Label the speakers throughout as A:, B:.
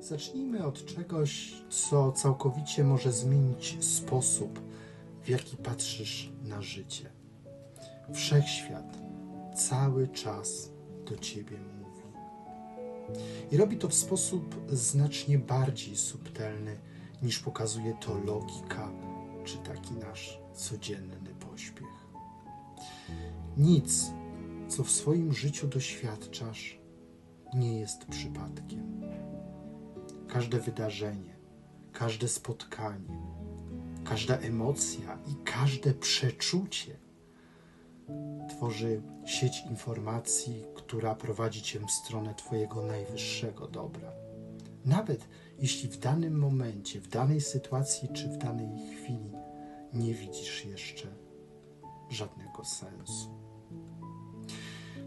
A: Zacznijmy od czegoś, co całkowicie może zmienić sposób, w jaki patrzysz na życie. Wszechświat cały czas do ciebie mówi. I robi to w sposób znacznie bardziej subtelny, niż pokazuje to logika czy taki nasz codzienny pośpiech. Nic, co w swoim życiu doświadczasz, nie jest przypadkiem. Każde wydarzenie, każde spotkanie, każda emocja i każde przeczucie tworzy sieć informacji, która prowadzi cię w stronę Twojego najwyższego dobra. Nawet jeśli w danym momencie, w danej sytuacji czy w danej chwili nie widzisz jeszcze żadnego sensu.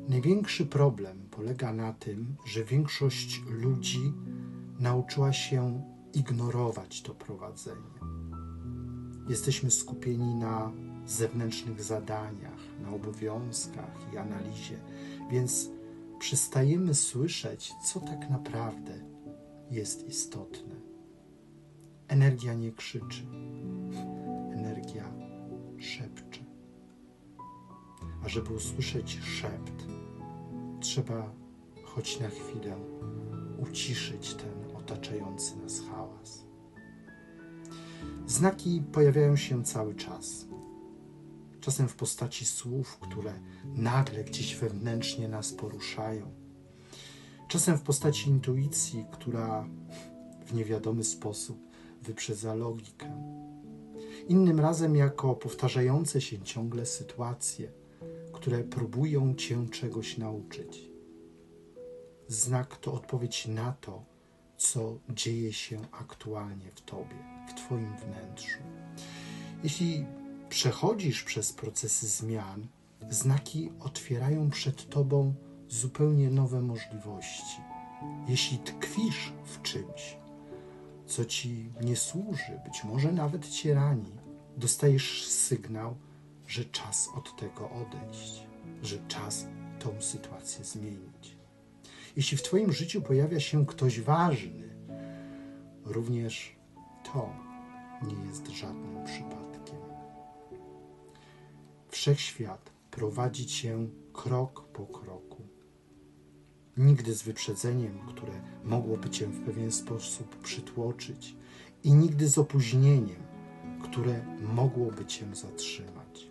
A: Największy problem polega na tym, że większość ludzi nauczyła się ignorować to prowadzenie. Jesteśmy skupieni na zewnętrznych zadaniach, na obowiązkach i analizie, więc przestajemy słyszeć, co tak naprawdę jest istotne. Energia nie krzyczy, energia szepcze. A żeby usłyszeć szept, trzeba choć na chwilę uciszyć ten otaczający nas hałas. Znaki pojawiają się cały czas. Czasem w postaci słów, które nagle gdzieś wewnętrznie nas poruszają. Czasem w postaci intuicji, która w niewiadomy sposób wyprzedza logikę. Innym razem jako powtarzające się ciągle sytuacje, które próbują cię czegoś nauczyć. Znak to odpowiedź na to, co dzieje się aktualnie w tobie, w twoim wnętrzu. Jeśli przechodzisz przez procesy zmian, znaki otwierają przed tobą zupełnie nowe możliwości. Jeśli tkwisz w czymś, co ci nie służy, być może nawet cię rani, dostajesz sygnał, że czas od tego odejść, że czas tą sytuację zmienić. Jeśli w Twoim życiu pojawia się ktoś ważny, również to nie jest żadnym przypadkiem. Wszechświat prowadzi Cię krok po kroku. Nigdy z wyprzedzeniem, które mogłoby Cię w pewien sposób przytłoczyć, i nigdy z opóźnieniem, które mogłoby Cię zatrzymać.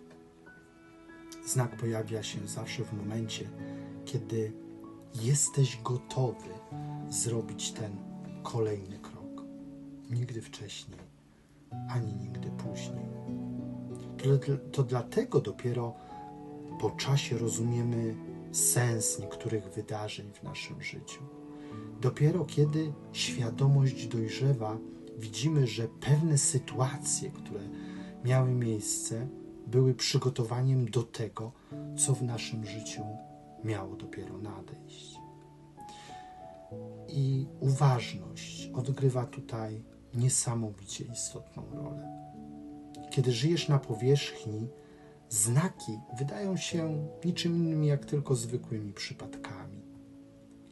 A: Znak pojawia się zawsze w momencie, kiedy jesteś gotowy zrobić ten kolejny krok. Nigdy wcześniej, ani nigdy później. To, to dlatego dopiero po czasie rozumiemy sens niektórych wydarzeń w naszym życiu. Dopiero kiedy świadomość dojrzewa, widzimy, że pewne sytuacje, które miały miejsce, były przygotowaniem do tego, co w naszym życiu miało dopiero nadejść. I uważność odgrywa tutaj niesamowicie istotną rolę. Kiedy żyjesz na powierzchni, znaki wydają się niczym innym jak tylko zwykłymi przypadkami.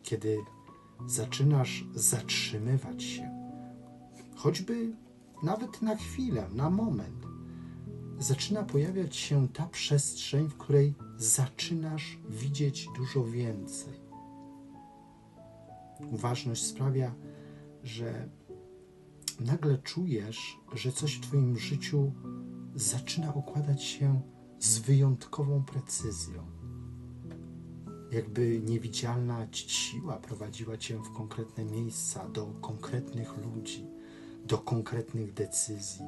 A: Kiedy zaczynasz zatrzymywać się, choćby nawet na chwilę, na moment, zaczyna pojawiać się ta przestrzeń, w której zaczynasz widzieć dużo więcej. Uważność sprawia, że nagle czujesz, że coś w Twoim życiu zaczyna układać się z wyjątkową precyzją. Jakby niewidzialna siła prowadziła Cię w konkretne miejsca, do konkretnych ludzi, do konkretnych decyzji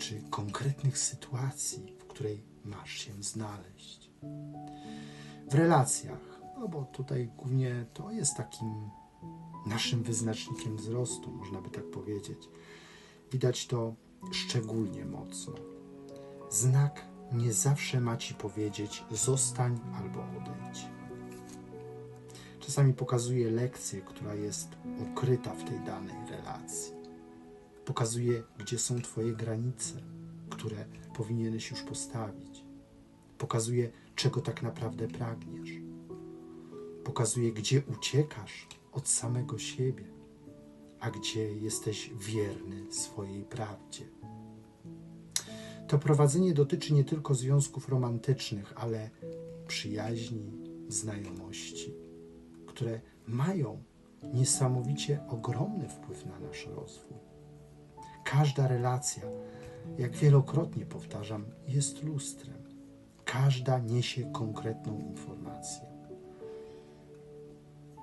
A: czy konkretnych sytuacji, w której masz się znaleźć. W relacjach, no bo tutaj głównie to jest takim naszym wyznacznikiem wzrostu, można by tak powiedzieć. Widać to szczególnie mocno. Znak nie zawsze ma ci powiedzieć zostań albo odejdź. Czasami pokazuje lekcję, która jest ukryta w tej danej relacji. Pokazuje, gdzie są Twoje granice, które powinieneś już postawić. Pokazuje, czego tak naprawdę pragniesz. Pokazuje, gdzie uciekasz od samego siebie. a gdzie jesteś wierny swojej prawdzie. To prowadzenie dotyczy nie tylko związków romantycznych, ale przyjaźni, znajomości, które mają niesamowicie ogromny wpływ na nasz rozwój. Każda relacja, jak wielokrotnie powtarzam, jest lustrem. Każda niesie konkretną informację.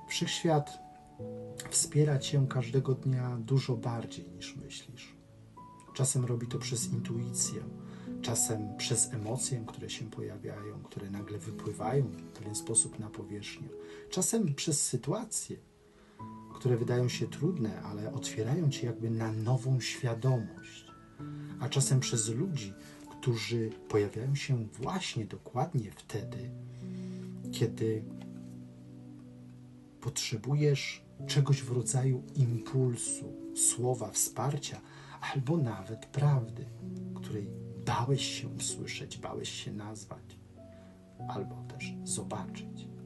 A: Wszechświat wspiera cię każdego dnia dużo bardziej niż myślisz. Czasem robi to przez intuicję, czasem przez emocje, które się pojawiają, które nagle wypływają w pewien sposób na powierzchnię, czasem przez sytuacje, które wydają się trudne, ale otwierają cię jakby na nową świadomość, a czasem przez ludzi, którzy pojawiają się właśnie dokładnie wtedy, kiedy potrzebujesz czegoś w rodzaju impulsu, słowa, wsparcia, albo nawet prawdy, której bałeś się usłyszeć, bałeś się nazwać, albo też zobaczyć.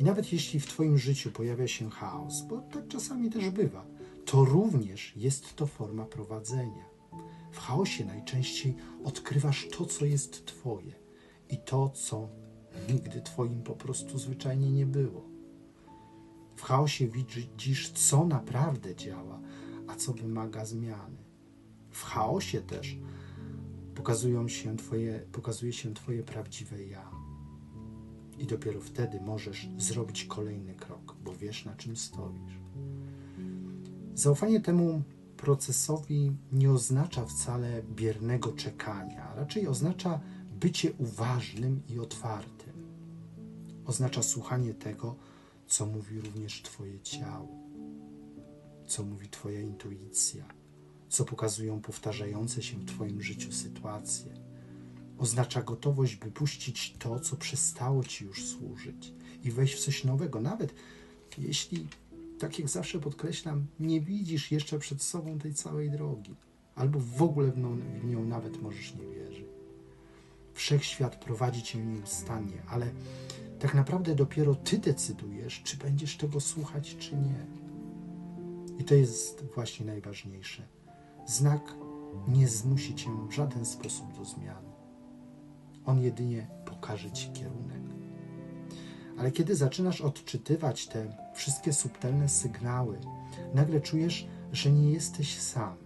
A: I nawet jeśli w Twoim życiu pojawia się chaos, bo tak czasami też bywa, to również jest to forma prowadzenia. W chaosie najczęściej odkrywasz to, co jest Twoje i to, co nigdy Twoim po prostu zwyczajnie nie było. W chaosie widzisz, co naprawdę działa, a co wymaga zmiany. W chaosie też pokazują się twoje, pokazuje się Twoje prawdziwe ja. I dopiero wtedy możesz zrobić kolejny krok, bo wiesz, na czym stoisz. Zaufanie temu procesowi nie oznacza wcale biernego czekania, raczej oznacza bycie uważnym i otwartym. Oznacza słuchanie tego, co mówi również Twoje ciało, co mówi Twoja intuicja, co pokazują powtarzające się w Twoim życiu sytuacje. Oznacza gotowość, by puścić to, co przestało Ci już służyć i wejść w coś nowego, nawet jeśli, tak jak zawsze podkreślam, nie widzisz jeszcze przed sobą tej całej drogi, albo w ogóle w nią, w nią nawet możesz nie wierzyć. Wszechświat prowadzi Cię nieustannie, ale tak naprawdę dopiero Ty decydujesz, czy będziesz tego słuchać, czy nie. I to jest właśnie najważniejsze. Znak nie zmusi Cię w żaden sposób do zmiany. On jedynie pokaże Ci kierunek. Ale kiedy zaczynasz odczytywać te wszystkie subtelne sygnały, nagle czujesz, że nie jesteś sam,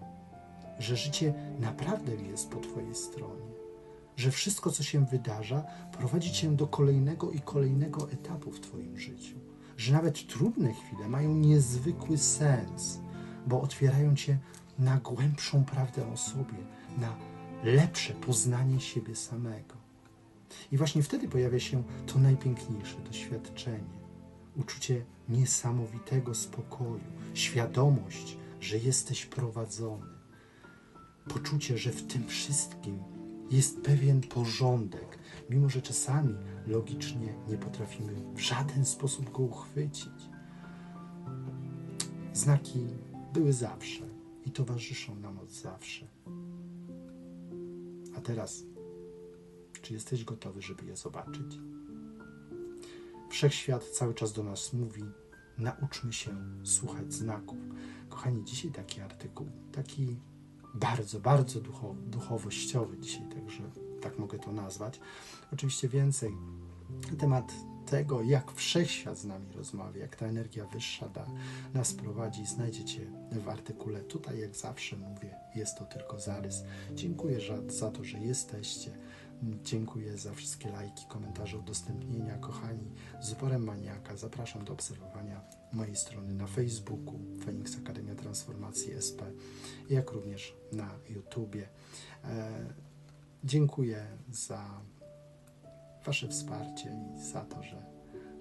A: że życie naprawdę jest po Twojej stronie że wszystko, co się wydarza, prowadzi cię do kolejnego i kolejnego etapu w Twoim życiu. Że nawet trudne chwile mają niezwykły sens, bo otwierają cię na głębszą prawdę o sobie, na lepsze poznanie siebie samego. I właśnie wtedy pojawia się to najpiękniejsze doświadczenie uczucie niesamowitego spokoju, świadomość, że jesteś prowadzony, poczucie, że w tym wszystkim jest pewien porządek, mimo że czasami logicznie nie potrafimy w żaden sposób go uchwycić. Znaki były zawsze i towarzyszą nam od zawsze. A teraz, czy jesteś gotowy, żeby je zobaczyć? Wszechświat cały czas do nas mówi: nauczmy się słuchać znaków. Kochani, dzisiaj taki artykuł, taki bardzo, bardzo duchowo, duchowościowy dzisiaj, także tak mogę to nazwać. Oczywiście więcej na temat tego, jak wszechświat z nami rozmawia, jak ta energia wyższa da, nas prowadzi, znajdziecie w artykule. Tutaj, jak zawsze mówię, jest to tylko zarys. Dziękuję za to, że jesteście. Dziękuję za wszystkie lajki, komentarze, udostępnienia. Kochani, z uporem maniaka zapraszam do obserwowania mojej strony na Facebooku Phoenix Akademia Transformacji SP, jak również na YouTubie. E, dziękuję za Wasze wsparcie i za to, że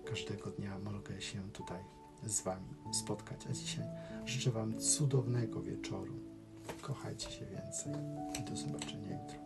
A: każdego dnia mogę się tutaj z Wami spotkać. A dzisiaj życzę Wam cudownego wieczoru. Kochajcie się więcej i do zobaczenia jutro.